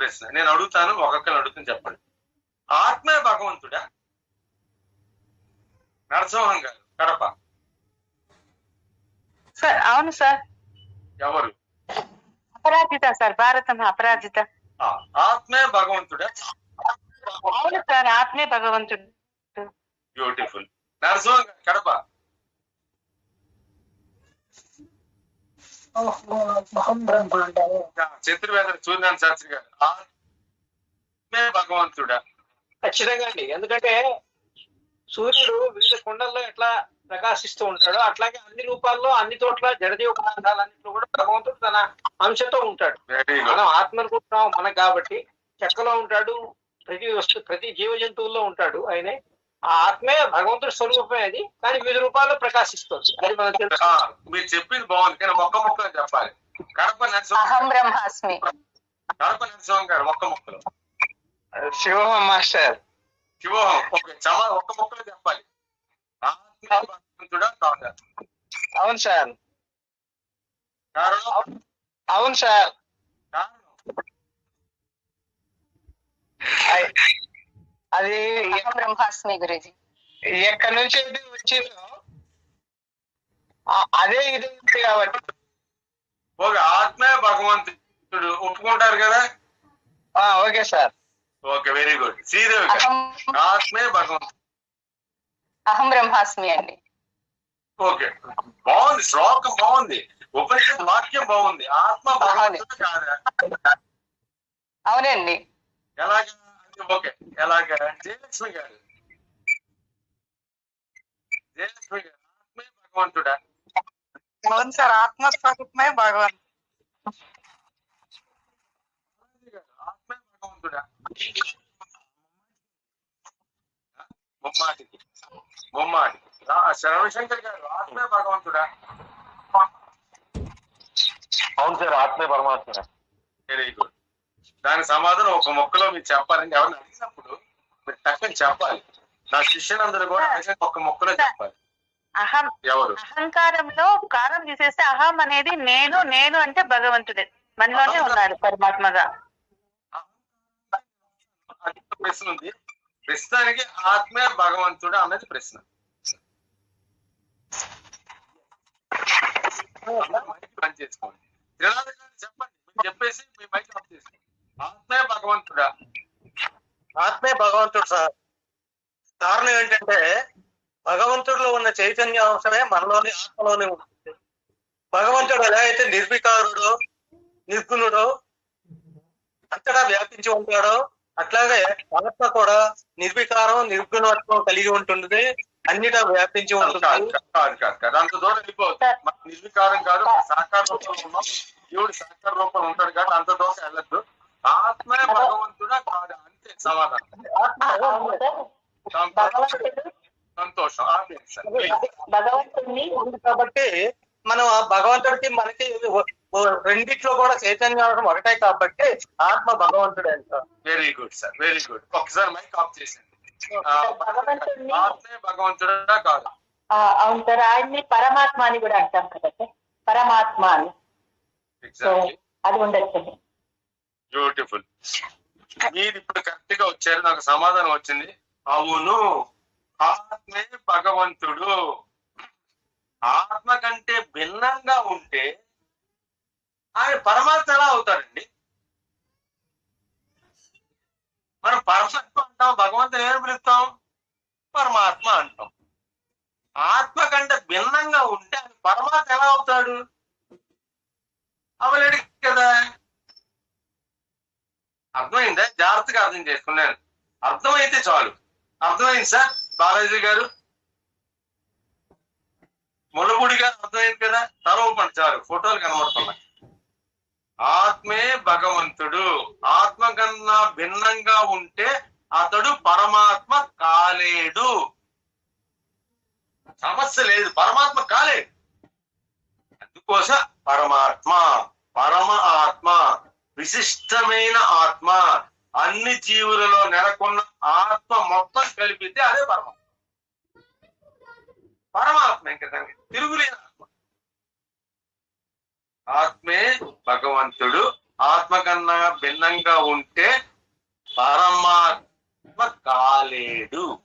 ప్రశ్న నేను అడుగుతాను ఒక్కొక్కరు అడుగుతాను చెప్పండి. ఆత్మే భగవంతుడా? నరసింహం గారు కడప. సార్ అవును సార్. ఎవరు? అపరాజిత సార్ భారతం అపరాజిత. ఆత్మే భగవంతుడా? అవును సార్ ఆత్మే భగవంతుడు. బ్యూటిఫుల్ నరసింహం గారు కడప. చతుర్వేద శాస్త్రి గారు. ఆత్మే భగవంతుడా. ఖచ్చితంగా అండి. ఎందుకంటే సూర్యుడు వివిధ కుండల్లో ఎట్లా ప్రకాశిస్తూ ఉంటాడో అట్లాగే అన్ని రూపాల్లో అన్ని చోట్ల జడజీవ పదార్థాలన్నింటిలో కూడా భగవంతుడు తన అంశతో ఉంటాడు. మనం ఆత్మ అనుకుంటున్నాం మనకు కాబట్టి చెక్కలో ఉంటాడు ప్రతి వస్తు ప్రతి జీవ జంతువుల్లో ఉంటాడు ఆయనే. ఆ ఆత్మే భగవంతుడి స్వరూపమే అది కానీ వివిధ రూపాల్లో ప్రకాశిస్తుంది. అది మనం తెలుసు ఆ, మీరు చెప్పింది బాగుంది. కానీ ఒక్క ముక్కలో చెప్పాలి. కడప నరసింహం అహం బ్రహ్మాస్మి. కడప నరసింహం గారు ఒక్క ముక్కలో. శివోహం మాస్టర్. శివోహం. ఓకే చమా ఒక్క ముక్కలో చెప్పాలి. ఆత్మే భగవంతుడా కాదా? అవును సార్. కారణం? అవును సార్. కారణం? అది అహం బ్రహ్మాస్మి గురుజీ ఎక్కడి నుంచి అయితే వచ్చిందో అదే ఇది కాబట్టి. ఓకే ఆత్మే భగవంతుడు ఒప్పుకుంటారు కదా? ఆ, okay sir. Okay very good. Sridevi ఆత్మే భగవంతుడు అహం బ్రహ్మాస్మి అండి. ఓకే. బాగుంది శ్లోకం బాగుంది. ఉపనిషత్ వాక్యం బాగుంది. ఆత్మ భగవంతుడు కాదా? అవునండి. ఎలాగా? ఓకే ఎలాగా జయలక్ష్మి గారు జయలక్ష్మి గారు ఆత్మే భగవంతుడా అవును సార్ ఆత్మస్వరూపమే భగవాన్ బాలాజీ గారు, ఆత్మే భగవంతుడా బొమ్మాటికి బొమ్మాటికి రా- రవిశంకర్ గారు ఆత్మే భగవంతుడా అవును సార్ ఆత్మే పరమాత్మ వెరీ గుడ్ దాని సమాధానం ఒక మొక్కలో మీరు చెప్పాలని ఎవరిని అడిగినప్పుడు మీరు టక్కని చెప్పాలి. నా శిష్యులందరూ కూడా ఒక మొక్కలో చెప్పాలి. అహం ఎవరు? అహంకారంలో కారం తీసేస్తే అహం అనేది నేను నేను అంటే భగవంతుడే. మనలోనే ఉన్నాడు పరమాత్మగా. ప్రశ్న ఉంది. ప్రస్తుతానికి ఆత్మే భగవంతుడు అన్నది ప్రశ్న. బంద్ చేసుకోండి. చెప్పండి మీరు చెప్పేసి మీ మైక్ ఆఫ్ చేసుకోండి ఆత్మే భగవంతుడా ఆత్మే భగవంతుడు సార్. కారణం ఏంటంటే భగవంతుడిలో ఉన్న చైతన్య అంశమే మనలోని ఆత్మలోనే ఉంటుంది. భగవంతుడు ఎలా అయితే నిర్వికారుడు నిర్గుణుడు అంతటా వ్యాపించి ఉంటాడో అట్లాగే ఆత్మ కూడా నిర్వికారం నిర్గుణత్వం కలిగి ఉంటుంది అన్నిటా వ్యాపించి ఉంటుంది. కాదు కాదు అంత దూరం మన నిర్వికారం కాదు సాకార రూపంలో ఉన్నాం. దేవుడు సాకార రూపంలో ఉంటాడు కాబట్టి అంత దూరం వెళ్ళద్దు. ఆత్మే భగవంతుడా కాదు? సమాధానం సంతోషం. భగవంతుడిని ఉంది కాబట్టి మనం ఆ భగవంతుడికి మనకి రెండిట్లో కూడా చైతన్య ఒకటే కాబట్టి ఆత్మ భగవంతుడే sir very good sir very good ఒకసారి మైక్ ఆఫ్ చేసింది భగవంతుడిని- ఆత్మే భగవంతుడా కాదు. అవును సార్. ఆయన్ని పరమాత్మ అని కూడా అంటాం కదా పరమాత్మ అని అది ఉండొచ్చు. బ్యూటిఫుల్ మీరు ఇప్పుడు కరెక్ట్గా వచ్చారు నాకు సమాధానం వచ్చింది. అవును ఆత్మే భగవంతుడు. ఆత్మ కంటే భిన్నంగా ఉంటే ఆయన పరమాత్మ ఎలా అవుతాడండి? మనం పరమాత్మ అంటాం భగవంతుని ఏమి పిలుస్తాం? పరమాత్మ అంటాం. ఆత్మ కంటే భిన్నంగా ఉంటే ఆయన పరమాత్మ ఎలా అవుతాడు? అవలేడు కదా. అర్థమైందా? జాగ్రత్తగా అర్థం చేసుకున్నాను. అర్థమైతే చాలు. అర్థమైంది సార్? బాలాజీ గారు? ములగుడి గారు అర్థమైంది కదా? తరవపండి చాలు. ఫోటోలు కనబడుతున్నాయి. ఆత్మే భగవంతుడు. ఆత్మ కన్నా భిన్నంగా ఉంటే అతడు పరమాత్మ కాలేడు. సమస్య లేదు. పరమాత్మ కాలేడు. అందుకోసం పరమాత్మ పరమ ఆత్మ. విశిష్టమైన ఆత్మ. అన్ని జీవులలో నెలకొన్న ఆత్మ మొత్తం కలిపితే అదే పరమాత్మ. పరమాత్మ ఇంకా దానికి తిరుగులేని ఆత్మ. ఆత్మే భగవంతుడు. ఆత్మ కన్నా భిన్నంగా ఉంటే పరమాత్మ కాలేడు.